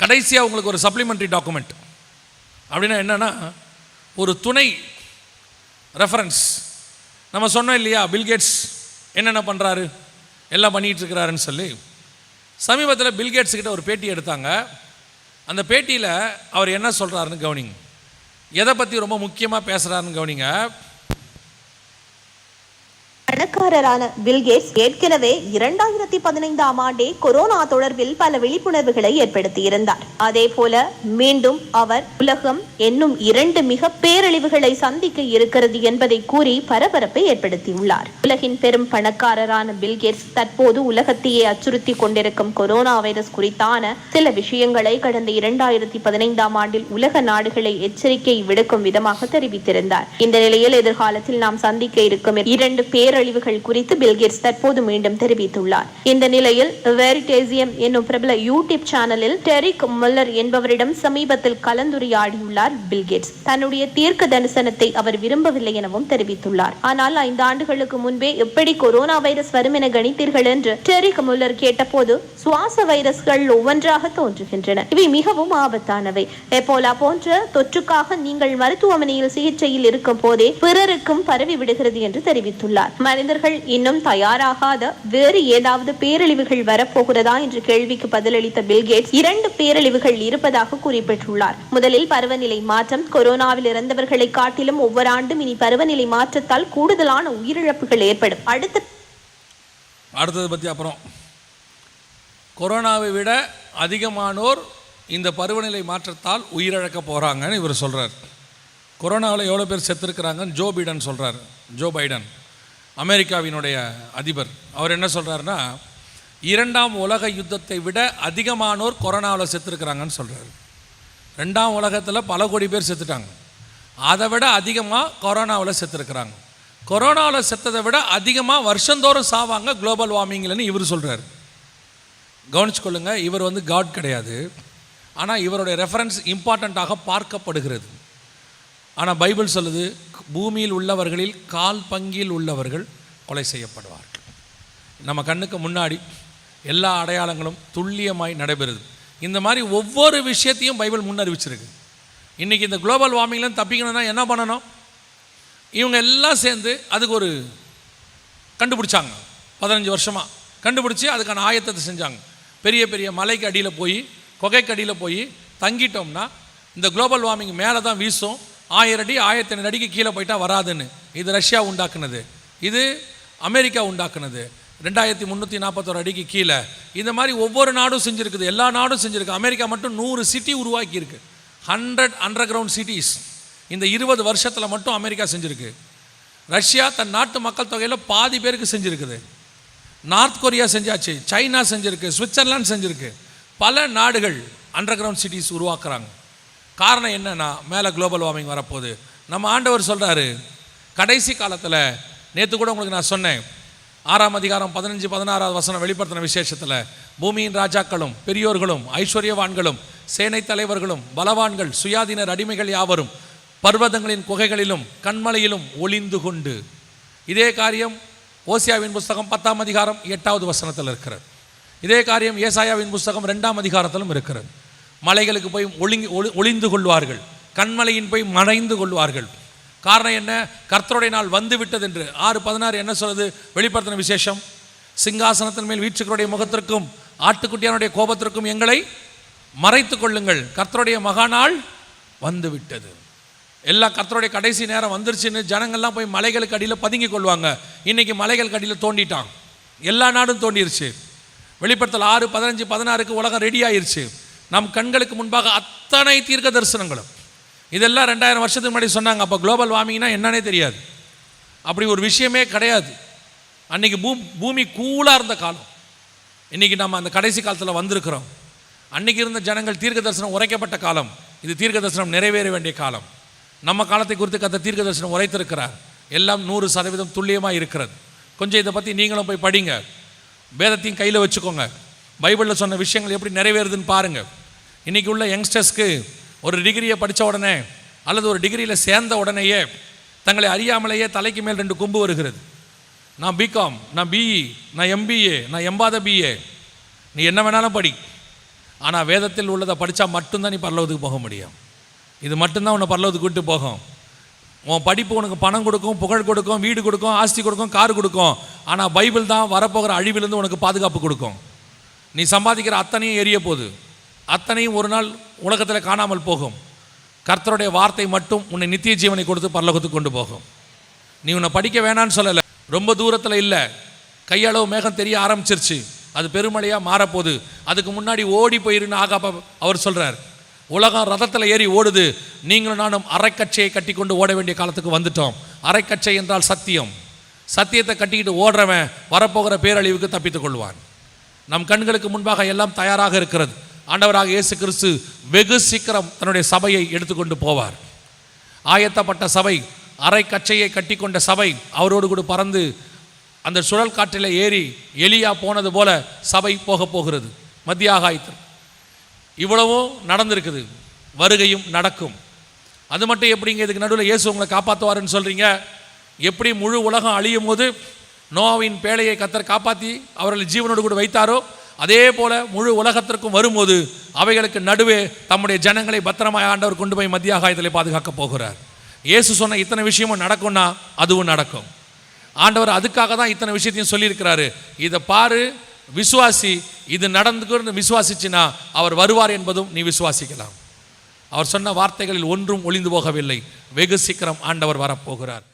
கடைசியாக உங்களுக்கு ஒரு சப்ளிமெண்ட்ரி டாக்குமெண்ட் அப்படின்னா என்னன்னா ஒரு துணை ரெஃபரன்ஸ் நம்ம சொன்னோம் இல்லையா பில்கேட்ஸ் என்னென்ன பண்ணுறாரு எல்லாம் பண்ணிகிட்டு இருக்கிறாருன்னு சொல்லி. சமீபத்தில் பில்கேட்ஸ் கிட்ட ஒரு பேட்டி எடுத்தாங்க. அந்த பேட்டியில் அவர் என்ன சொல்கிறாருன்னு கவனிங்க. எதை பற்றி ரொம்ப முக்கியமாக பேசுகிறாருன்னு கவனிங்க. பணக்காரரான பில்கேட்ஸ் ஏற்கனவே இரண்டாயிரத்தி பதினைந்தாம் ஆண்டே கொரோனா தொடர்பில் பல விழிப்புணர்வுகளை ஏற்படுத்தியிருந்தார். அதே போல மீண்டும் அவர் உலகம் என்னும் இரண்டு மிக பேரழிவுகளை சந்திக்க இருக்கிறது என்பதை கூறி பரபரப்பை ஏற்படுத்தியுள்ளார். உலகின் பெரும் பணக்காரரான பில்கேட்ஸ் தற்போது உலகத்தையே அச்சுறுத்தி கொண்டிருக்கும் கொரோனா வைரஸ் குறித்தான சில விஷயங்களை கடந்த இரண்டாயிரத்தி பதினைந்தாம் ஆண்டில் உலக நாடுகளை எச்சரிக்கை விடுக்கும் விதமாக தெரிவித்திருந்தார். இந்த நிலையில் எதிர்காலத்தில் நாம் சந்திக்க இருக்கும் இரண்டு பேரழிவு பேரழிவுகள் குறித்து பில்கேட்ஸ் தற்போது மீண்டும் தெரிவித்துள்ளார். இந்த நிலையில் வெரிடேசியம் என்னும் பிரபல யூடியூப் சேனலில் டெரிக் முல்லர் என்பவரிடம் சமீபத்தில் கலந்துரையாடியுள்ளார் பில்கேட்ஸ் தன்னுடைய தீர்க்க தரிசனத்தை அவர் விரும்பவில்லை எனவும் தெரிவித்துள்ளார். ஆனால் ஐந்து ஆண்டுகளுக்கு முன்பே எப்படி கொரோனா வைரஸ் வரும் என கணித்தீர்கள் என்று டெரிக் முல்லர் கேட்டபோது சுவாச வைரஸ்கள் ஒவ்வொன்றாக தோன்றுகின்றன. இவை மிகவும் ஆபத்தானவை. எப்போலா போன்ற தொற்றுக்காக நீங்கள் மருத்துவமனையில் சிகிச்சையில் இருக்கும் போதே பிறருக்கும் பரவி விடுகிறது என்று தெரிவித்துள்ளார். மனிதர்கள் இன்னும் தயாராகாத வேறு ஏதாவது பேரழிவுகள் வரப்போகிறதா என்ற கேள்விக்கு பதிலளித்த பில்கேட்ஸ் இரண்டு பேரழிவுகள் இருப்பதாக குறிப்பிட்டுள்ளார். முதலில் பருவநிலை மாற்றம் கொரோனாவில் இறந்தவர்களை காட்டிலும் ஒவ்வொரு ஆண்டும் இனி பருவநிலை மாற்றத்தால் கூடுதலான உயிரிழப்புகள் ஏற்படும். அடுத்த அடுத்தது பற்றி அப்புறம். கொரோனாவை விட அதிகமானோர் இந்த பருவநிலை மாற்றத்தால் உயிரிழக்க போகிறாங்கன்னு இவர் சொல்கிறார் கொரோனாவில் எவ்வளோ பேர் செத்துருக்கிறாங்கன்னு ஜோ பைடன் சொல்கிறார் ஜோ பைடன். அமெரிக்காவினுடைய அதிபர். அவர் என்ன சொல்கிறாருன்னா இரண்டாம் உலக யுத்தத்தை விட அதிகமானோர் கொரோனாவில் செத்துருக்கிறாங்கன்னு சொல்கிறாரு ரெண்டாம் உலகத்தில் பல கோடி பேர் செத்துட்டாங்க. அதை விட அதிகமாக கொரோனாவில் செத்துருக்கிறாங்க. கொரோனாவில் செத்ததை விட அதிகமாக வருஷந்தோறும் சாவாங்க குளோபல் வார்மிங்லன்னு இவர் சொல்கிறார் கவனிச்சுக்கொள்ளுங்க இவர் வந்து காட் கிடையாது. ஆனால் இவருடைய ரெஃபரன்ஸ் இம்பார்ட்டண்ட்டாக பார்க்கப்படுகிறது. ஆனால் பைபிள் சொல்லுது பூமியில் உள்ளவர்களில் கால் பங்கில் உள்ளவர்கள் கொலை செய்யப்படுவார்கள். நம்ம கண்ணுக்கு முன்னாடி எல்லா அடையாளங்களும் துல்லியமாய் நடைபெறுது. இந்த மாதிரி ஒவ்வொரு விஷயத்தையும் பைபிள் முன்னறிவிச்சிருக்கு. இன்றைக்கி இந்த குளோபல் வார்மிங்லேருந்து தப்பிக்கணும்னா என்ன பண்ணணும்? இவங்க எல்லாம் சேர்ந்து அதுக்கு ஒரு கண்டுபிடிச்சாங்க. பதினஞ்சு வருஷமாக கண்டுபிடிச்சி அதுக்கான ஆயத்தத்தை செஞ்சாங்க. பெரிய பெரிய மலைக்கு அடியில் போய் குகைக்கு அடியில் போய் தங்கிட்டோம்னா இந்த குளோபல் வார்மிங் மேலே தான் வீசும் ஆயிரம் அடி ஆயிரத்தி ஐநூறு அடிக்கு கீழே போயிட்டா வராதுன்னு. இது ரஷ்யா உண்டாக்குனது. இது அமெரிக்கா உண்டாக்குனது. ரெண்டாயிரத்தி முந்நூற்றி நாற்பத்தோரு அடிக்கு கீழே. இந்த மாதிரி ஒவ்வொரு நாடும் செஞ்சுருக்குது. எல்லா நாடும் செஞ்சுருக்கு. அமெரிக்கா மட்டும் நூறு சிட்டி உருவாக்கியிருக்கு. Hundred underground cities. இந்த இருபது வருஷத்தில் மட்டும் அமெரிக்கா செஞ்சுருக்கு. ரஷ்யா தன் நாட்டு மக்கள் தொகையில் பாதி பேருக்கு செஞ்சுருக்குது. நார்த் கொரியா செஞ்சாச்சு. சைனா செஞ்சுருக்கு. சுவிட்சர்லாந்து செஞ்சுருக்கு. பல நாடுகள் அண்டர் கிரவுண்ட் சிட்டிஸ் உருவாக்குறாங்க. காரணம் என்னன்னா மேலே குளோபல் வார்மிங் வரப்போகுது. நம்ம ஆண்டவர் சொல்கிறாரு கடைசி காலத்தில் நேற்று கூட உங்களுக்கு நான் சொன்னேன் ஆறாம் அதிகாரம் பதினஞ்சு பதினாறாவது வசனம் வெளிப்படுத்தின விசேஷத்தில் பூமியின் ராஜாக்களும் பெரியோர்களும் ஐஸ்வர்யவான்களும் சேனை தலைவர்களும் பலவான்கள் சுயாதீனர் அடிமைகள் யாவரும் பர்வதங்களின் குகைகளிலும் கண்மலையிலும் ஒளிந்து கொண்டு. இதே காரியம் ஓசியாவின் புஸ்தகம் பத்தாம் அதிகாரம் எட்டாவது வசனத்தில் இருக்கிறது. இதே காரியம் ஏசாயாவின் புஸ்தகம் ரெண்டாம் அதிகாரத்திலும் இருக்கிறது. மலைகளுக்கு போய் ஒளிங்கி ஒளி ஒளிந்து கொள்வார்கள். கண்மலையின் போய் மறைந்து கொள்வார்கள். காரணம் என்ன? கர்த்தருடைய நாள் வந்து விட்டது என்று. ஆறு பதினாறு என்ன சொல்றது வெளிப்படுத்தின விசேஷம். சிங்காசனத்தின் மேல் வீச்சுக்களுடைய முகத்திற்கும் ஆட்டுக்குட்டியானுடைய கோபத்திற்கும் எங்களை மறைத்து கொள்ளுங்கள். கர்த்தருடைய மகாநாள் வந்து விட்டது எல்லாம் கர்த்தருடைய கடைசி நேரம் வந்துருச்சுன்னு ஜனங்கள்லாம் போய் மலைகளுக்கு அடியில் பதுங்கி கொள்வாங்க. இன்னைக்கு மலைகளுக்கு அடியில் தோண்டிட்டான். எல்லா நாடும் தோண்டிருச்சு. வெளிப்படுத்தல் ஆறு பதினஞ்சு பதினாறுக்கு உலகம் ரெடி ஆயிருச்சு. நம் கண்களுக்கு முன்பாக அத்தனை தீர்க்க தரிசனங்களும் இதெல்லாம் ரெண்டாயிரம் வருஷத்துக்கு முன்னாடி சொன்னாங்க. அப்போ குளோபல் வார்மிங்னா என்னன்னே தெரியாது. அப்படி ஒரு விஷயமே கிடையாது. அன்னைக்கு பூ பூமி கூலாக இருந்த காலம். இன்னைக்கு நம்ம அந்த கடைசி காலத்தில் வந்திருக்கிறோம். அன்றைக்கி இருந்த ஜனங்கள் தீர்க்க தரிசனம் உரைக்கப்பட்ட காலம். இது தீர்க்க தரிசனம் நிறைவேற வேண்டிய காலம். நம்ம காலத்தை குறித்து கத்த தீர்க்க தரிசனம் உரைத்திருக்கிறார். எல்லாம் நூறு சதவீதம் துல்லியமாக இருக்கிறது. கொஞ்சம் இதை பற்றி நீங்களும் போய் படிங்க. வேதத்தையும் கையில் வச்சுக்கோங்க. பைபிளில் சொன்ன விஷயங்கள் எப்படி நிறைவேறுதுன்னு பாருங்கள் இன்றைக்கி உள்ள யங்ஸ்டர்ஸ்க்கு ஒரு டிகிரியை படித்த உடனே அல்லது ஒரு டிகிரியில் சேர்ந்த உடனேயே தங்களை அறியாமலேயே தலைக்கு மேல் ரெண்டு கொம்பு வருகிறது. நான் பிகாம் நான் பிஇ நான் எம்பிஏ நான் எம்பாத பிஏ நீ என்ன வேணாலும் படி. ஆனால் வேதத்தில் உள்ளதை படித்தா மட்டும்தான் நீ பரலோகத்துக்கு போக முடியும். இது மட்டும்தான் உன்னை பரலோகத்துக்கு கூட்டு போகும். உன் படிப்பு உனக்கு பணம் கொடுக்கும் புகழ் கொடுக்கும் வீடு கொடுக்கும் ஆஸ்தி கொடுக்கும் கார் கொடுக்கும். ஆனால் பைபிள் தான் வரப்போகிற அழிவிலிருந்து உனக்கு பாதுகாப்பு கொடுக்கும். நீ சம்பாதிக்கிற அத்தனையும் எரிய போகுது. அத்தனையும் ஒரு நாள் உலகத்தில் காணாமல் போகும். கர்த்தருடைய வார்த்தை மட்டும் உன்னை நித்திய ஜீவனை கொடுத்து பரலோகத்துக்கு கொண்டு போகும். நீ உன்னை படிக்க வேணான்னு சொல்லலை. ரொம்ப தூரத்தில் இல்லை. கையளவு மேகம் தெரிய ஆரம்பிச்சிருச்சு. அது பெருமழையாக மாறப்போகுது. அதுக்கு முன்னாடி ஓடி போயிருன்னு ஆகாப்ப அவர் சொல்கிறார் உலகம் ரதத்தில் ஏறி ஓடுது. நீங்களும் நானும் அரைக்கச்சையை கட்டி கொண்டு ஓட வேண்டிய காலத்துக்கு வந்துட்டோம். அரைக்கச்சை என்றால் சத்தியம். சத்தியத்தை கட்டிக்கிட்டு ஓடுறவன் வரப்போகிற பேரழிவுக்கு தப்பித்துக் கொள்வான். நம் கண்களுக்கு முன்பாக எல்லாம் தயாராக இருக்கிறது. ஆண்டவராக இயேசு கிறிஸ்து வெகு சீக்கிரம் தன்னுடைய சபையை எடுத்துக்கொண்டு போவார். ஆயத்தப்பட்ட சபை அரை கச்சையை கட்டிக்கொண்ட சபை அவரோடு கூட பறந்து அந்த சுழல் காற்றில் ஏறி எலியா போனது போல சபை போக போகிறது. மத்திய ஆகாயத்தில் இவ்வளவும் நடந்திருக்குது. வருகையும் நடக்கும். அது மட்டும் எப்படிங்க இதுக்கு நடுவில் இயேசு உங்களை காப்பாற்றுவாருன்னு சொல்கிறீங்க எப்படி முழு உலகம் அழியும் போது நோவின் பேழையை கத்தர் காப்பாற்றி அவர்களை ஜீவனோடு கூட வைத்தாரோ? அதே போல முழு உலகத்திற்கும் வரும்போது அவைகளுக்கு நடுவே தம்முடைய ஜனங்களை பத்திரமாய் ஆண்டவர் கொண்டு போய் மத்திய ஆகாயத்தில் பாதுகாக்க போகிறார். இயேசு சொன்ன இத்தனை விஷயமும் நடக்கும்னா அதுவும் நடக்கும். ஆண்டவர் அதுக்காக தான் இத்தனை விஷயத்தையும் சொல்லியிருக்கிறாரு. இதை பாரு விசுவாசி இது நடந்துக்குன்னு விசுவாசிச்சுன்னா அவர் வருவார் என்பதும் நீ விசுவாசிக்கலாம். அவர் சொன்ன வார்த்தைகளில் ஒன்றும் ஒளிந்து போகவில்லை. வெகு சீக்கிரம் ஆண்டவர் வரப்போகிறார்.